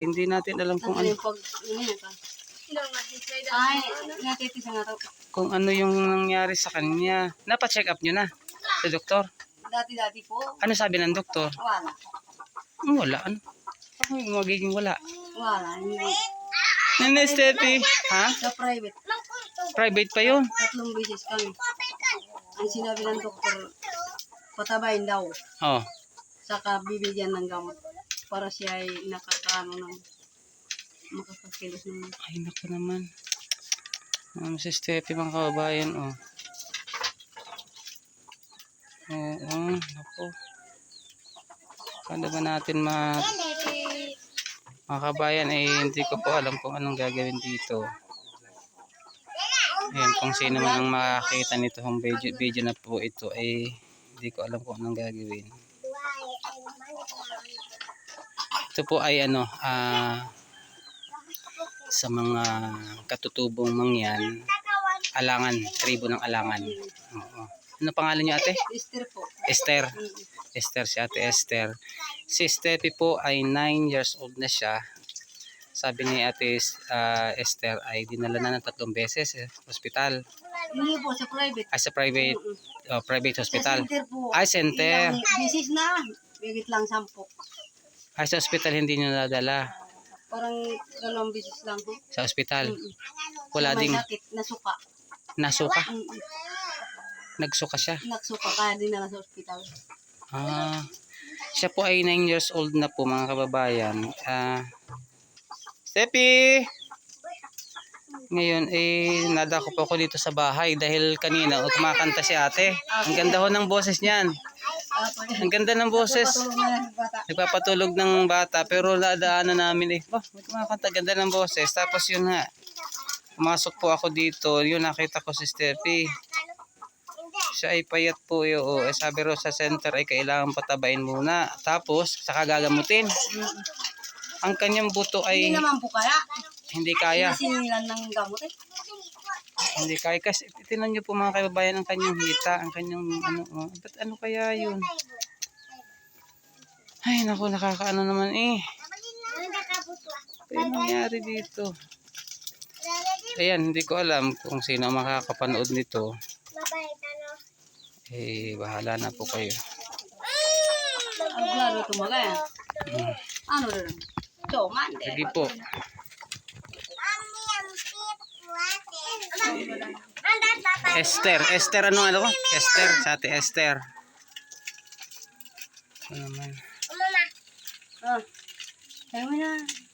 Hindi natin alam kung ano, pag? Ay, natitis na to. kung ano yung nangyari sa kanya. Napa-check up nyo na sa doktor. Dati-dati po, Ano sabi ng doktor? wala. Wala. Ano? Ano yung magiging wala? Wala. Hindi. Nene, Steffi. Ha? Sa private, Private pa yun? tatlong beses kami. Ang sinabi ng doktor, patabayin daw. Oh. Saka bibigyan ng gamot para siya ay nakakaano ng makakakilos ng Ay, naku naman. Um, si Steffi, mga kababayan, oh. Oo, naku. Paano ba natin ma... Mga kabayan, eh, hindi ko po alam kung anong gagawin dito. Ayan, kung sino man ang makakita nito yung video, video na po ito, eh, hindi ko alam kung anong gagawin. Ito po ay ano, ah, sa mga katutubong mangyan, alangan, tribo ng alangan. Oo. Ano pangalan niyo ate? Sister po. Esther. Mm. Esther si ate Esther. Si Steffi po ay 9 years old na siya. Sabi ni ate ah, Esther ay dinala na ng tatlong beses eh, hospital. Hindi po, sa private. Ay sa private oh, private Sa hospital. center po. Ay center. Ilang beses na. Bigit lang sampo. Ay sa hospital hindi niyo nadala. Parang dalawang beses lang po. Sa hospital. Mm-mm. Wala May ding sakit, nasuka. nasuka. Mm-mm. Nagsuka siya. Nagsuka, kaya din na sa ospital. Ah, siya po ay 9 years old na po mga kababayan. Ah, Steffi! Ngayon, eh, nadako po ako dito sa bahay dahil kanina kumakanta si ate. Ang ganda ho ng boses niyan. Ang ganda ng boses. Nagpapatulog ng bata pero nadaanan namin eh. Oh, may kumakanta, ganda ng boses. Tapos yun nga, pumasok po ako dito. Yun, nakita ko si Steffi. Siya ay payat po eh, oo. Eh, sabi ro sa center ay kailangan patabain muna. Tapos, saka gagamutin. Ang kanyang buto Hindi ay naman po kaya. hindi kaya. Sinilan ng gamot eh. Hindi kaya. Kasi tinan niyo po mga kababayan ang kanyang hita. Ang kanyang ano. Oh. Ba't ano kaya yun? Ay, naku, nakakaano naman eh. Ano nangyari dito? Ayan, hindi ko alam kung sino makakapanood nito. Eh, bahala na po kayo. Ang klaro tumagay. Hmm. Ano rin? Sige po. Esther. Esther, anong ano ko? Esther. Sa ate Esther. Ano naman? Ah. Tayo mo na.